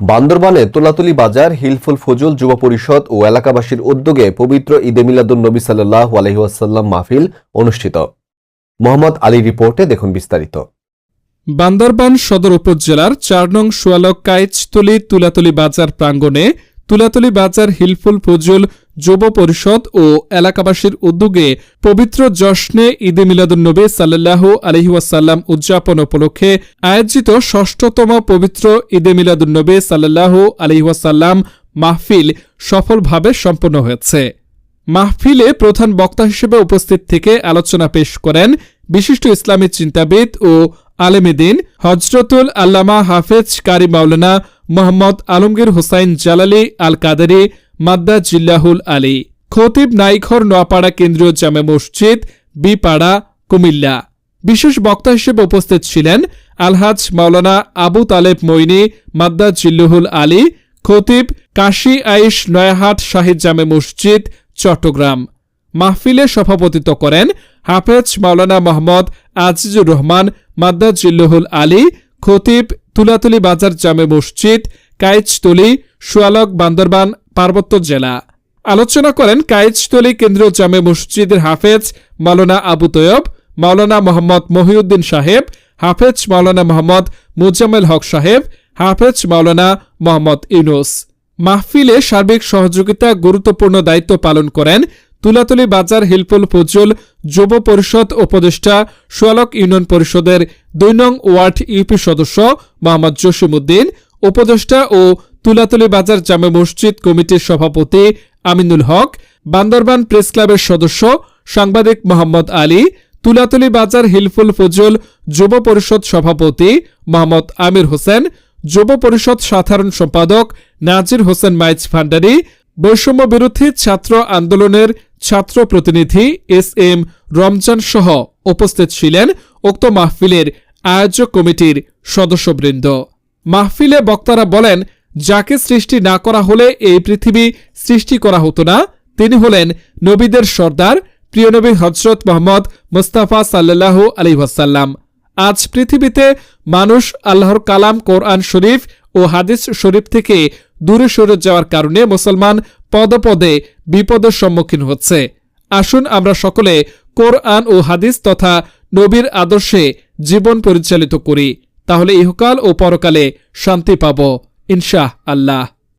বান্দরবানে তোলাতুলি বাজার, হিলফুল ফজল যুব পরিষদ ও এলাকাবাসীর উদ্যোগে পবিত্র ঈদে মিলাদুল নবী সাল্লাহ আলহিহাসাল্লাম মাহফিল অনুষ্ঠিত। মোহাম্মদ আলী রিপোর্টে দেখুন বিস্তারিত। বান্দরবান সদর উপজেলার চার নং সোয়ালক কাইচতলি তুলাতলি বাজার প্রাঙ্গণে তুলাতলি বাজার হিলফুল ফজল যুব পরিষদ ও এলাকাবাসীর উদ্যোগে পবিত্র জশ্নে ঈদে মিলাদুন্নবী সাল্লাহ আলহিউসাল্লাম উদযাপন উপলক্ষে আয়োজিত ষষ্ঠতম পবিত্র ঈদে মিলাদুন্নবী সাল্লাহ আলহিউসাল্লাম মাহফিল সফলভাবে সম্পন্ন হয়েছে। মাহফিলে প্রধান বক্তা হিসেবে উপস্থিত থেকে আলোচনা পেশ করেন বিশিষ্ট ইসলামী চিন্তাবিদ ও আলেমেদিন হজরতুল আল্লামা হাফেজ কারি মাওলানা মোহাম্মদ আলমগীর হোসাইন জালালি আল কাদারি মাদ্দা জিল্লাহুল আলী। খতিব নাইখর নোয়াপাড়া কেন্দ্রীয় জামে মসজিদ, বিপাড়া, কুমিল্লা। বিশেষ বক্তা হিসেবে উপস্থিত ছিলেন আলহাজ মাওলানা আবু তালেব মইনি, মাদ্দা জিল্লুহুল আলী, খতিব কাশি আইশ নয়াহাট শাহিদ জামে মসজিদ, চট্টগ্রাম। মাহফিলে সভাপতিত্ব করেন হাফেজ মাওলানা মোহাম্মদ আজিজুর রহমান, মাদ্দা জিল্লুহুল আলী, খতিব তুলাতুলি বাজার জামে মসজিদ কাইচতলি সুয়ালক, বান্দরবান, পার্বত্য জেলা। আলোচনা করেন কাইচতলি কেন্দ্রীয় জামে মসজিদের হাফেজ মাওলানা আবু তৈয়ব, মাওলানা মোহাম্মদ মহিউদ্দিন সাহেব, হাফেজ মাওলানা মোহাম্মদ মুজাম্মেল হক সাহেব, হাফেজ মাওলানা মোহাম্মদ ইউনুস। মাহফিলে সার্বিক সহযোগিতা, গুরুত্বপূর্ণ দায়িত্ব পালন করেন তুলাতুলি বাজার হিলপুল ফজল যুব পরিষদ উপদেষ্টা সোয়ালক ইউনিয়ন পরিষদের দুই নং ওয়ার্ড ইউপি সদস্য মোহাম্মদ জসিমউদ্দিন, উপদেষ্টা ও তুলাতুলি বাজার জামে মসজিদ কমিটির সভাপতি আমিনুল হক, বান্দরবান প্রেস ক্লাবের সদস্য সাংবাদিক মোহাম্মদ আলী, তুলাতুলি বাজার হিলফুল ফজল যুব পরিষদ সভাপতি মোহাম্মদ আমির হোসেন, যুব পরিষদ সাধারণ সম্পাদক নাজির হোসেন মাইজ ভান্ডারী বৈষম্য বিরোধী ছাত্র আন্দোলনের ছাত্র প্রতিনিধি এস এম রমজান সহ উপস্থিত ছিলেন উক্ত মাহফিলের আয়োজক কমিটির সদস্যবৃন্দ। মাহফিলে বক্তারা বলেন, যাকে সৃষ্টি না করা হলে এই পৃথিবী সৃষ্টি করা হতো না। তিনি হলেন নবীদের সর্দার, প্রিয় নবী হজরত মোহাম্মদ মুস্তাফা সাল্লাহ আলী ওয়াসাল্লাম। আজ পৃথিবীতে মানুষ আল্লাহর কালাম কোরআন শরীফ ও হাদিস শরীফ থেকে দূরে সরে যাওয়ার কারণে মুসলমান পদপদে বিপদের সম্মুখীন হচ্ছে। আসুন আমরা সকলে কোরআন ও হাদিস তথা নবীর আদর্শে জীবন পরিচালিত করি। তাহলে ইহকাল ও পরকালে শান্তি পাব ইনশাহ আল্লাহ